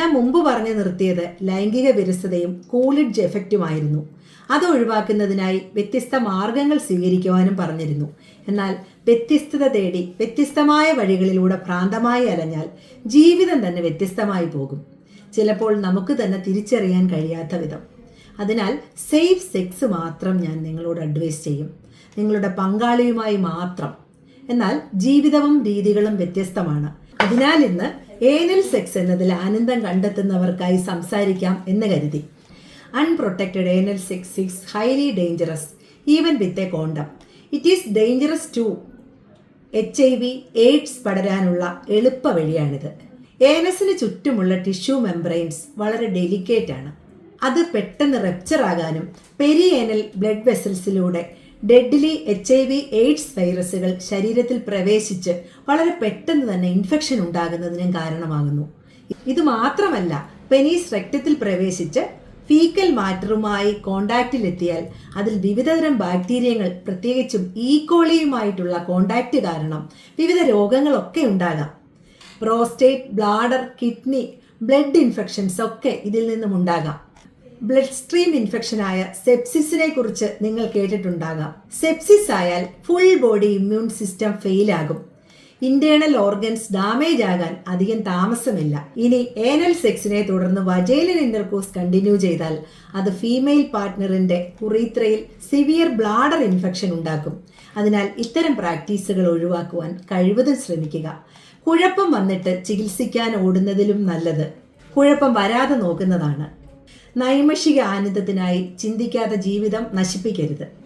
ഞാൻ മുമ്പ് പറഞ്ഞു നിർത്തിയത് ലൈംഗിക വിരസതയും കൂളിഡ്ജ് എഫക്റ്റുമായിരുന്നു. അത് ഒഴിവാക്കുന്നതിനായി വ്യത്യസ്ത മാർഗങ്ങൾ സ്വീകരിക്കുവാനും പറഞ്ഞിരുന്നു. എന്നാൽ വ്യത്യസ്തത തേടി വ്യത്യസ്തമായ വഴികളിലൂടെ ഭ്രാന്തമായി അലഞ്ഞാൽ ജീവിതം തന്നെ വ്യത്യസ്തമായി പോകും. ചിലപ്പോൾ നമുക്ക് തന്നെ തിരിച്ചറിയാൻ കഴിയാത്ത വിധം. അതിനാൽ സേഫ് സെക്സ് മാത്രം ഞാൻ നിങ്ങളോട് അഡ്വൈസ് ചെയ്യും. നിങ്ങളുടെ പങ്കാളിയുമായി മാത്രം. എന്നാൽ ജീവിതവും രീതികളും വ്യത്യസ്തമാണ്. അതിനാൽ ഇന്ന് ഏനൽ സെക്സ് എന്നതിൽ ആനന്ദം കണ്ടെത്തുന്നവർക്കായി സംസാരിക്കാം എന്ന് കരുതി. Unprotected anal sex is highly dangerous even with a condom it is dangerous to H I V AIDS പടരാനുള്ള എളുപ്പ വഴിയാണിത്. ഏനസിന് ചുറ്റുമുള്ള ടിഷ്യൂ മെംബ്രെയിൻസ് വളരെ ഡെലിക്കേറ്റ് ആണ്. അത് പെട്ടെന്ന് റെപ്ചർ ആകാനും perianal blood വെസൽസിലൂടെ deadly H I V AIDS വൈറസുകൾ ശരീരത്തിൽ പ്രവേശിച്ച് വളരെ പെട്ടെന്ന് തന്നെ ഇൻഫെക്ഷൻ ഉണ്ടാകുന്നതിനും കാരണമാകുന്നു. ഇത് മാത്രമല്ല പെനീസ് രക്തത്തിൽ പ്രവേശിച്ച് ഫീക്കൽ മാറ്ററുമായി കോണ്ടാക്റ്റിലെത്തിയാൽ അതിൽ വിവിധതരം ബാക്ടീരിയങ്ങൾ പ്രത്യേകിച്ചും ഈക്കോളിയുമായിട്ടുള്ള കോണ്ടാക്റ്റ് കാരണം വിവിധ രോഗങ്ങളൊക്കെ ഉണ്ടാകാം. Prostate bladder kidney blood infections ഒക്കെ ഇതിൽ നിന്നും ഉണ്ടാകാം. ബ്ലഡ് സ്ട്രീം ഇൻഫെക്ഷനായ സെപ്സിസിനെ കുറിച്ച് നിങ്ങൾ കേട്ടിട്ടുണ്ടാകാം. സെപ്സിസ് ആയാൽ full body immune system fail ആകും. ഇന്റേണൽ ഓർഗൻസ് ഡാമേജ് ആകാൻ അധികം താമസമില്ല. ഇനി ഏനൽ സെക്സിനെ തുടർന്ന് വജൈലൻ ഇന്റർകോഴ്സ് കണ്ടിന്യൂ ചെയ്താൽ അത് ഫീമെയിൽ പാർട്ട്ണറിന്റെ കുറീത്രയിൽ സിവിയർ ബ്ലാഡർ ഇൻഫെക്ഷൻ ഉണ്ടാക്കും. അതിനാൽ ഇത്തരം പ്രാക്ടീസുകൾ ഒഴിവാക്കുവാൻ കഴിവതും ശ്രമിക്കുക. കുഴപ്പം വന്നിട്ട് ചികിത്സിക്കാൻ ഓടുന്നതിലും നല്ലത്. കുഴപ്പം വരാതെ നോക്കുന്നതാണ്. നൈമഷിക ആനന്ദത്തിനായി ചിന്തിക്കാതെ ജീവിതം നശിപ്പിക്കരുത്.